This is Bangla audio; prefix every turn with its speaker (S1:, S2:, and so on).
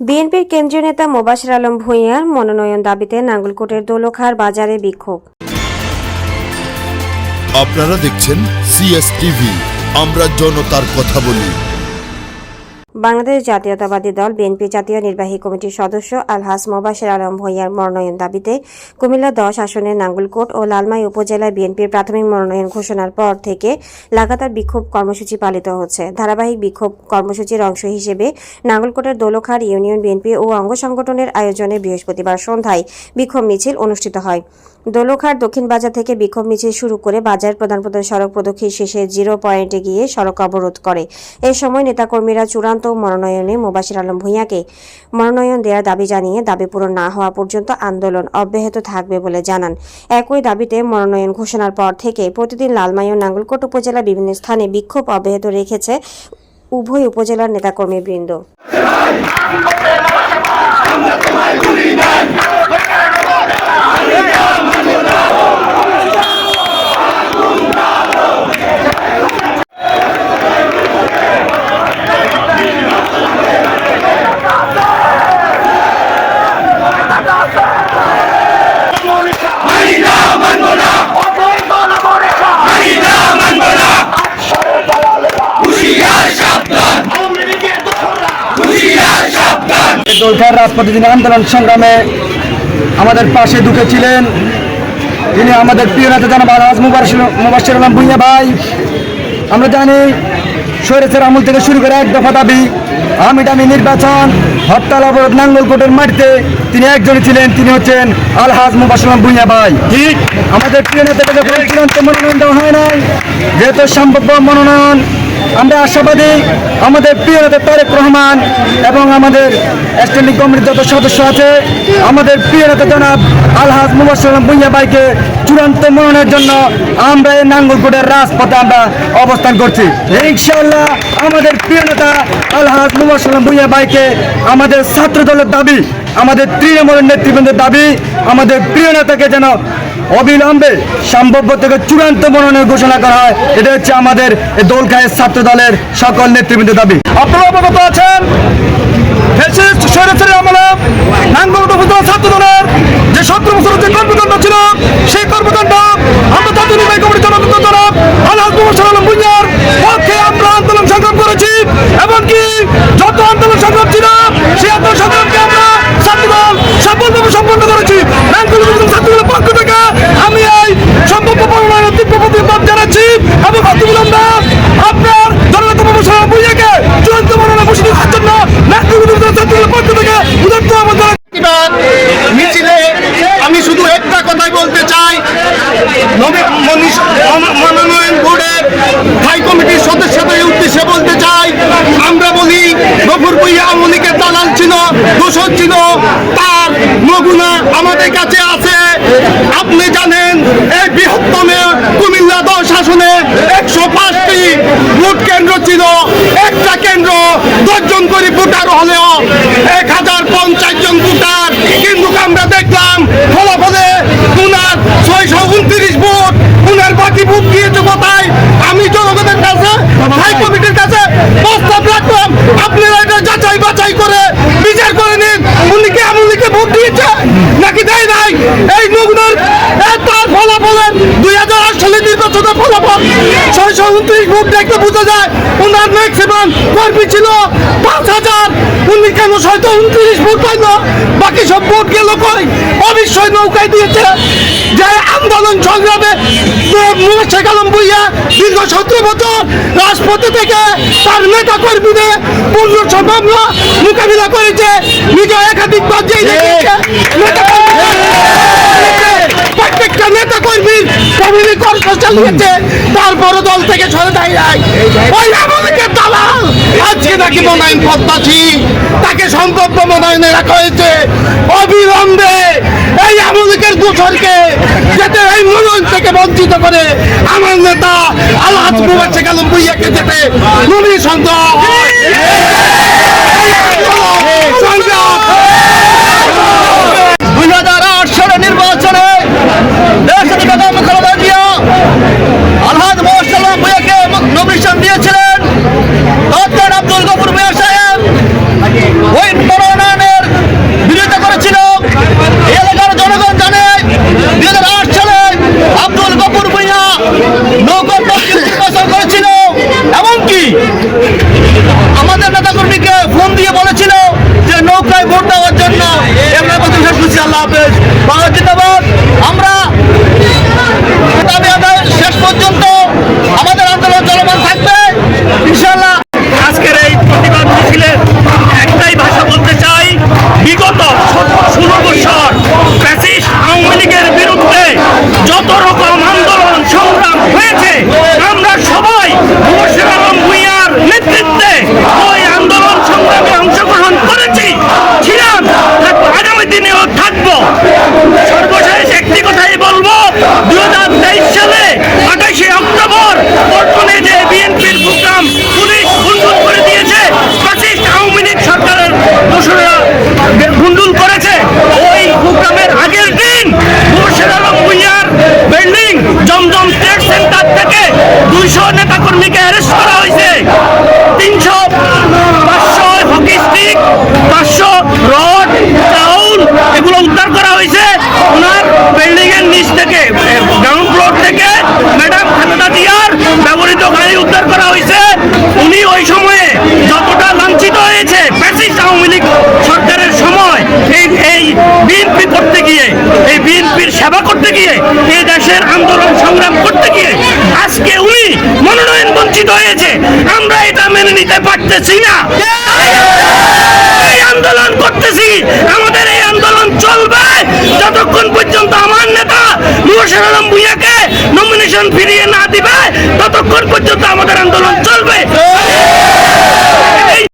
S1: বিএনপির কেন্দ্রীয় নেতা মোবাশির আলম ভূঁইয়ার মনোনয়ন দাবিতে নাঙ্গলকোটের দোলখার বাজারে বিক্ষোভ।
S2: আপনারা দেখছেন সিএসটিভি আমরা জনতার কথা বলি।
S1: বাংলাদেশ জাতীয়তাবাদী দল বিএনপি জাতীয় নির্বাহী কমিটির সদস্য আলহাস মোবাশির আলম ভূঁইয়ার মনোনয়ন দাবিতে কুমিল্লা দশ আসনের নাঙ্গলকোট ও লালমাই উপজেলায় বিএনপির প্রাথমিক মনোনয়ন ঘোষণার পর থেকে লাগাতার বিক্ষোভ কর্মসূচি পালিত হচ্ছে। ধারাবাহিক বিক্ষোভ কর্মসূচির অংশ হিসেবে নাঙ্গলকোটের দোলখার ইউনিয়ন বিএনপি ও অঙ্গ সংগঠনের আয়োজনে বৃহস্পতিবার সন্ধ্যায় বিক্ষোভ মিছিল অনুষ্ঠিত হয়। দোলখার দক্ষিণ বাজার থেকে বিক্ষোভ মিছিল শুরু করে বাজার প্রধান প্রধান সড়ক প্রদক্ষিণ শেষে জিরো পয়েন্টে গিয়ে সড়ক অবরোধ করে। এ সময় নেতাকর্মীরা চূড়ান্ত মনোনয়নে মোবাশির আলম ভূঁইয়াকে মনোনয়ন দেওয়ার দাবি জানিয়ে দাবি পূরণ না হওয়া পর্যন্ত আন্দোলন অব্যাহত থাকবে বলে জানান। একই দাবিতে মনোনয়ন ঘোষণার পর থেকে প্রতিদিন লালমাই ও নাঙ্গলকোট উপজেলার বিভিন্ন স্থানে বিক্ষোভ অব্যাহত রেখেছে উভয় উপজেলার নেতাকর্মীবৃন্দ।
S3: দোলখার রাজপথে যিনি আন্দোলন সংগ্রামে আমাদের পাশে ঢুকেছিলেন তিনি আমাদের প্রিয় নেতা জানাব আলহাজ মুবাসির আলম ভুইয়া ভাই। আমরা জানি সৈরেছের আমল থেকে শুরু করে এক দফা দাবি আমি দামি নির্বাচন হরতাল অবরোধ নাঙ্গলকোটের মাটিতে তিনি একজনই ছিলেন তিনি হচ্ছেন আলহাজ মুবাসলাম ভুইয়া ভাই। ঠিক। আমাদের প্রিয় নেতাকে যখন চূড়ান্ত মনোনয়ন দেওয়া হয় নাই যেহেতু সম্ভাব্য মনোনয়ন আমরা আশাবাদী আমাদের প্রিয় নেতা তারেক রহমান এবং আমাদের স্ট্যান্ডিং কমিটির যত সদস্য আছে, আমাদের প্রিয় নেতা জনাব আলহাজ মুবাসলাম ভুইয়া ভাইকে চূড়ান্ত মনোনয়নের জন্য আমরা এই নাঙ্গলকোটের রাজপথে আমরা অবস্থান করছি। ইনশাআল্লাহ আমাদের প্রিয় নেতা আলহাজ মুবাসলাম ভুইয়া ভাইকে আমাদের ছাত্র দলের দাবি, আমাদের তৃণমূলের নেতৃবৃন্দের দাবি, আমাদের প্রিয় নেতাকে যেন অবিলম্বে সম্ভাব্য থেকে চূড়ান্ত মনোনয়ন ঘোষণা করা হয়। এটা হচ্ছে আমাদের দোলখায়ের ছাত্র দলের সকল নেতৃবৃন্দের দাবি। আপনারা অবগত আছেন? ছাত্র দলের যে সতেরো বছরের যে কর্মকাণ্ড ছিল, সেই কর্মকাণ্ড আমরা জাতীয় নির্বাহী কমিটির জনগণ জনাব আলহাজ মুবাসির আলম ভুঁইয়ার পক্ষে আমরা আন্দোলন সংগ্রাম করেছি এমনকি যত আন্দোলন সংগ্রাম ছিল সেই আন্দোলন সংগ্রামকে আমরা ছাত্র দল সফলভাবে সম্পন্ন করেছি নাঙ্গলকোট উপজেলা ছাত্র দলের পক্ষ থেকে আমি এই সম্ভাব্য মনোনয়নের তীব্র প্রতিবাদ জানাচ্ছি এবং অতিবিলম্বে আপনার জননেতা মুবাসির আলম ভুঁইয়াকে চূড়ান্ত মনোনয়ন ঘোষণা করার জন্য নাঙ্গলকোট উপজেলা ছাত্র দলের পক্ষ থেকে উদাত্ত আমাদের
S4: প্রতিবাদ মিছিলে আমি শুধু একটা কথাই বলতে চাই নবী- মনীষ- মন- মনোনয়ন বোর্ডের স্থায়ী কমিটির সদস্যদের উদ্দেশ্যে বলতে চাই আমরা বলি গফুর ভুইয়া আমলিকের দালাল ছিল, দোষর ছিল, তার নগুনা আমাদের কাছে আছে। আপনি জানেন, এই বৃহত্তমে কুমিল্লা দল শাসনে একশো পাঁচটি ভোট কেন্দ্র ছিল। একটা কেন্দ্র দশজন করে ভোটার হলেও এক হাজার পঞ্চাশ জন ভোটার। কিন্তু আমরা দেখলাম ফলাফলে উনার ছয়শো উনত্রিশ ভোট উনার বাকি ভোট দিয়েছে কোথায় আমি জনগণের কাছে হাই কমিটির কাছে প্রস্তাব রাখলাম আপনারা এটা যাচাই বাছাই করে বিচার করে নিন উনি কি আমলিকে ভোট দিয়েছে নাকি দেয় নাই এই নগুনার তার ফলাফলের দুই হাজার আট সালের নির্বাচনের ফলাফল ছয়শো উনত্রিশ ভোট দেখতে বোঝা যায় ওনার ম্যাক্সিমাম কর্মী ছিল পাঁচ হাজার। উনি কেন ছয়শো উনত্রিশ ভোট পাইল? বাকি সব ভোট গেল কই? অবশ্যই নৌকায় দিয়েছে যে আন্দোলন সংগ্রামে শেখ আলম ভুইয়া দীর্ঘ সতেরো বছর রাজপথে থেকে তার নেতা কর্মীদের পূর্ণ মামলা মোকাবিলা করেছে। নিজে একাধিক পর্যায়ে দেখিয়েছে নেতা কমিটি কর্ম চালিয়েছে তারপরে দল থেকে সরে দেয় নাই। ওই আমাদেরকে দালাল! আজকে নাকি মনোনয়ন প্রত্যাশী তাকে সম্ভাব্য মনোনয়নে রাখা হয়েছে। অবিলম্বে এই আমলিকের দোষরকে যাতে এই মনোনয়ন থেকে বঞ্চিত করে আমার নেতা আল্লাহ মুবারক শেখ আলম ভুইয়াকে যাতে। নমিনেশন দেওয়া Pablo
S5: গিয়ে এই দেশের আন্দোলন সংগ্রাম করতে গিয়ে, আজকে উনি মনোনয়ন বঞ্চিত হয়েছে। আমরা এটা মেনে নিতে পারতেছি না। আন্দোলন করতেছি। আমাদের এই আন্দোলন চলবে। যতক্ষণ পর্যন্ত আমার নেতা মুবাশির আলম ভুইয়াকে নমিনেশন ফিরিয়ে না দিবে, ততক্ষণ পর্যন্ত আমাদের আন্দোলন চলবে।